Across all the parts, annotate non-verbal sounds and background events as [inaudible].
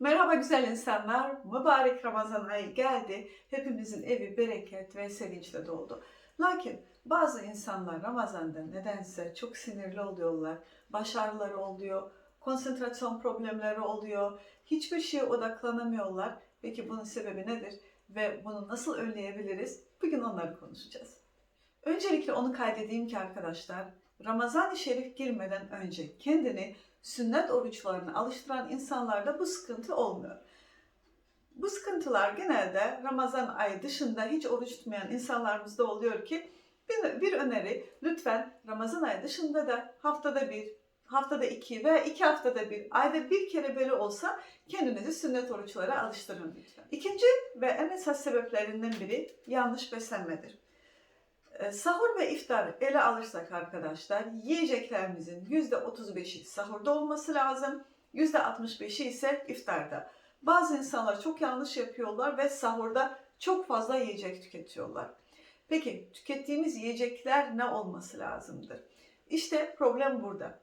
Merhaba güzel insanlar. Mübarek Ramazan ayı geldi. Hepimizin evi bereket ve sevinçle doldu. Lakin bazı insanlar Ramazan'da nedense çok sinirli oluyorlar. Baş ağrıları oluyor, konsantrasyon problemleri oluyor. Hiçbir şeye odaklanamıyorlar. Peki bunun sebebi nedir ve bunu nasıl önleyebiliriz? Bugün onları konuşacağız. Öncelikle onu kaydedeyim ki arkadaşlar, Ramazan-ı Şerif girmeden önce kendini sünnet oruçlarına alıştıran insanlarda bu sıkıntı olmuyor. Bu sıkıntılar genelde Ramazan ayı dışında hiç oruç tutmayan insanlarımızda oluyor ki bir, bir öneri lütfen Ramazan ayı dışında da haftada bir, haftada iki veya iki haftada bir, ayda bir kere böyle olsa kendinizi sünnet oruçlara alıştırın lütfen. İkinci ve en esas sebeplerinden biri yanlış beslenmedir. Sahur ve iftar ele alırsak arkadaşlar yiyeceklerimizin %35'i sahurda olması lazım. %65'i ise iftarda. Bazı insanlar çok yanlış yapıyorlar ve sahurda çok fazla yiyecek tüketiyorlar. Peki tükettiğimiz yiyecekler ne olması lazımdır? İşte problem burada.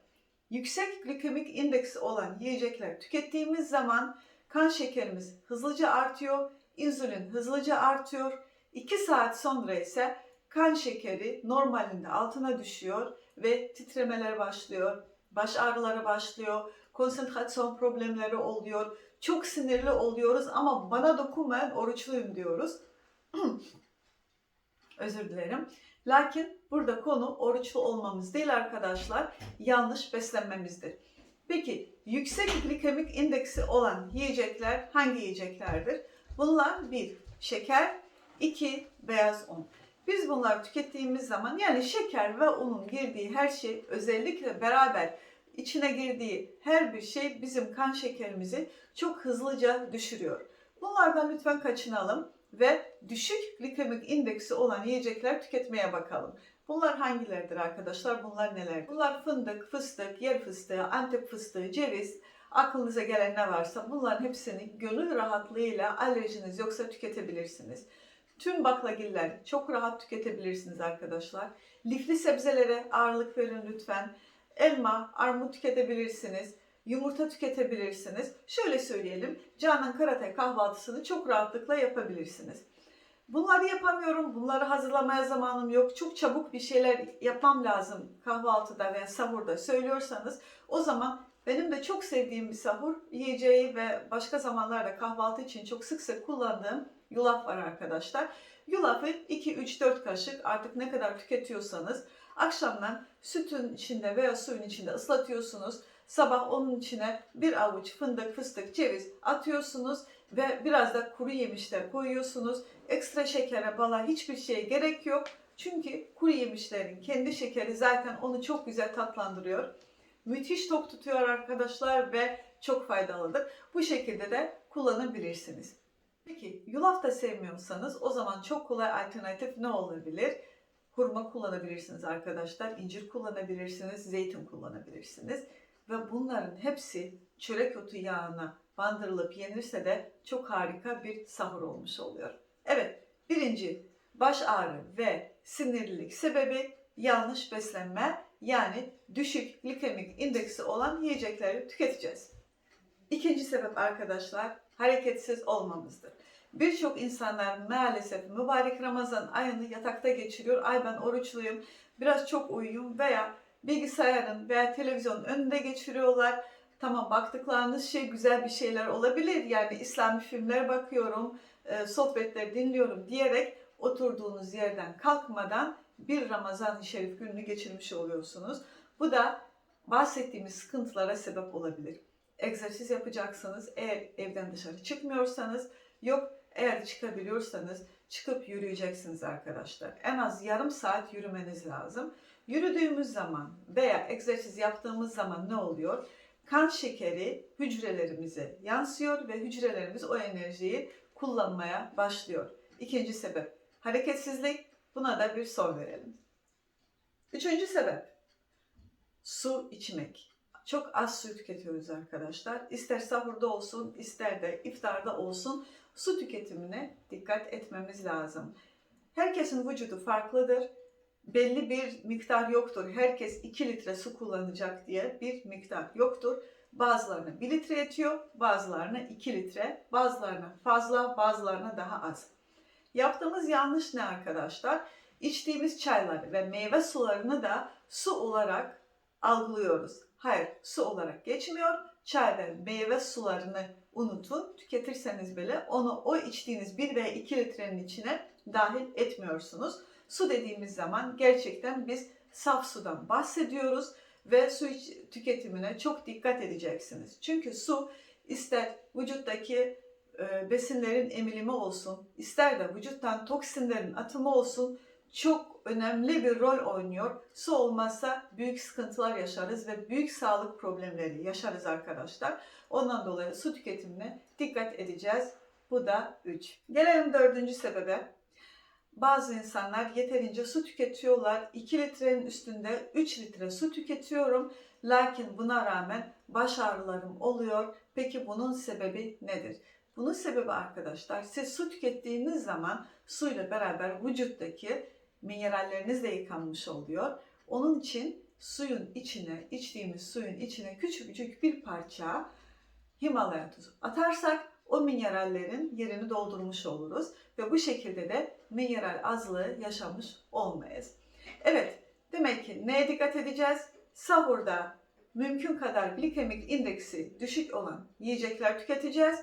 Yüksek glikemik indeksi olan yiyecekler tükettiğimiz zaman kan şekerimiz hızlıca artıyor, insülin hızlıca artıyor. 2 saat sonra ise kan şekeri normalinde altına düşüyor ve titremeler başlıyor, baş ağrıları başlıyor, konsantrasyon problemleri oluyor, çok sinirli oluyoruz ama bana dokunmayın oruçluyum diyoruz. [clears throat] Özür dilerim. Lakin burada konu oruçlu olmamız değil arkadaşlar, yanlış beslenmemizdir. Peki yüksek glikemik indeksi olan yiyecekler hangi yiyeceklerdir? Bunlar bir şeker, iki beyaz un. Biz bunları tükettiğimiz zaman yani şeker ve unun girdiği her şey özellikle beraber içine girdiği her bir şey bizim kan şekerimizi çok hızlıca düşürüyor. Bunlardan lütfen kaçınalım ve düşük glikemik indeksi olan yiyecekler tüketmeye bakalım. Bunlar hangileridir arkadaşlar? Bunlar neler? Bunlar fındık, fıstık, yer fıstığı, antep fıstığı, ceviz, aklınıza gelen ne varsa bunların hepsini gönül rahatlığıyla alerjiniz yoksa tüketebilirsiniz. Tüm baklagiller çok rahat tüketebilirsiniz arkadaşlar. Lifli sebzelere ağırlık verin lütfen. Elma, armut tüketebilirsiniz. Yumurta tüketebilirsiniz. Şöyle söyleyelim, Canan Karate kahvaltısını çok rahatlıkla yapabilirsiniz. Bunları yapamıyorum, bunları hazırlamaya zamanım yok, çok çabuk bir şeyler yapmam lazım kahvaltıda veya sahurda söylüyorsanız o zaman benim de çok sevdiğim bir sahur yiyeceği ve başka zamanlarda kahvaltı için çok sık sık kullandığım yulaf var arkadaşlar. Yulafı 2-3-4 kaşık artık ne kadar tüketiyorsanız akşamdan sütün içinde veya suyun içinde ıslatıyorsunuz. Sabah onun içine bir avuç fındık, fıstık, ceviz atıyorsunuz ve biraz da kuru yemişler koyuyorsunuz. Ekstra şekere, bala hiçbir şeye gerek yok. Çünkü kuru yemişlerin kendi şekeri zaten onu çok güzel tatlandırıyor. Müthiş tok tutuyor arkadaşlar ve çok faydalıdır. Bu şekilde de kullanabilirsiniz. Peki yulaf da sevmiyorsanız o zaman çok kolay alternatif ne olabilir? Hurma kullanabilirsiniz arkadaşlar, incir kullanabilirsiniz, zeytin kullanabilirsiniz. Ve bunların hepsi çörek otu yağına bandırılıp yenirse de çok harika bir sahur olmuş oluyor. Evet, birinci baş ağrı ve sinirlilik sebebi yanlış beslenme yani düşük glikemik indeksi olan yiyecekleri tüketeceğiz. İkinci sebep arkadaşlar hareketsiz olmamızdır. Birçok insanlar maalesef mübarek Ramazan ayını yatakta geçiriyor. Ay ben oruçluyum, biraz çok uyuyum veya bilgisayarın veya televizyonun önünde geçiriyorlar. Tamam baktıklarınız şey güzel bir şeyler olabilir. Yani İslami filmler bakıyorum, e, sohbetler dinliyorum diyerek oturduğunuz yerden kalkmadan bir Ramazan-ı Şerif gününü geçirmiş oluyorsunuz. Bu da bahsettiğimiz sıkıntılara sebep olabilir. Egzersiz yapacaksınız. Eğer evden dışarı çıkmıyorsanız, yok eğer çıkabiliyorsanız çıkıp yürüyeceksiniz arkadaşlar. En az yarım saat yürümeniz lazım. Yürüdüğümüz zaman veya egzersiz yaptığımız zaman ne oluyor? Kan şekeri hücrelerimize yansıyor ve hücrelerimiz o enerjiyi kullanmaya başlıyor. İkinci sebep hareketsizlik. Buna da bir son verelim. Üçüncü sebep su içmek. Çok az su tüketiyoruz arkadaşlar. İster sahurda olsun, ister de iftarda olsun su tüketimine dikkat etmemiz lazım. Herkesin vücudu farklıdır. Belli bir miktar yoktur. Herkes 2 litre su kullanacak diye bir miktar yoktur. Bazılarına 1 litre yetiyor, bazılarına 2 litre, bazılarına fazla, bazılarına daha az. Yaptığımız yanlış ne arkadaşlar? İçtiğimiz çayları ve meyve sularını da su olarak algılıyoruz. Hayır, su olarak geçmiyor. Çay ve meyve sularını unutun. Tüketirseniz bile onu o içtiğiniz 1 veya 2 litrenin içine dahil etmiyorsunuz. Su dediğimiz zaman gerçekten biz saf sudan bahsediyoruz ve su tüketimine çok dikkat edeceksiniz. Çünkü su ister vücuttaki e, besinlerin emilimi olsun, ister de vücuttan toksinlerin atımı olsun çok önemli bir rol oynuyor. Su olmazsa büyük sıkıntılar yaşarız ve büyük sağlık problemleri yaşarız arkadaşlar. Ondan dolayı su tüketimine dikkat edeceğiz. Bu da 3. Gelelim dördüncü sebebe. Bazı insanlar yeterince su tüketiyorlar. 2 litrenin üstünde 3 litre su tüketiyorum. Lakin buna rağmen baş ağrılarım oluyor. Peki bunun sebebi nedir? Bunun sebebi arkadaşlar siz su tükettiğiniz zaman suyla beraber vücuttaki mineralleriniz de yıkanmış oluyor. Onun için suyun içine, içtiğimiz suyun içine küçücük bir parça Himalaya tuzu atarsak o minerallerin yerini doldurmuş oluruz ve bu şekilde de mineral azlığı yaşamış olmayız. Evet, demek ki neye dikkat edeceğiz? Sahurda mümkün kadar glikemik indeksi düşük olan yiyecekler tüketeceğiz.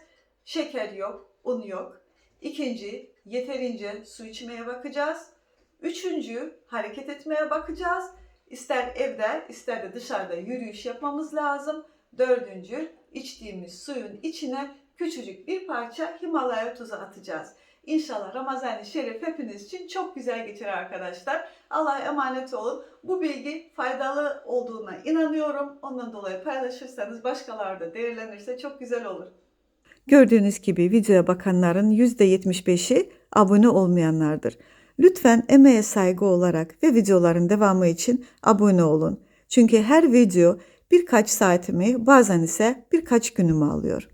Şeker yok, un yok. İkinci, yeterince su içmeye bakacağız. Üçüncü, hareket etmeye bakacağız. İster evde, ister de dışarıda yürüyüş yapmamız lazım. Dördüncü, içtiğimiz suyun içine küçücük bir parça Himalaya tuzu atacağız. İnşallah Ramazan-ı Şerif hepiniz için çok güzel geçer arkadaşlar. Allah'a emanet olun. Bu bilgi faydalı olduğuna inanıyorum. Ondan dolayı paylaşırsanız başkaları da değerlenirse çok güzel olur. Gördüğünüz gibi videoya bakanların %75'i abone olmayanlardır. Lütfen emeğe saygı olarak ve videoların devamı için abone olun. Çünkü her video birkaç saatimi bazen ise birkaç günümü alıyor.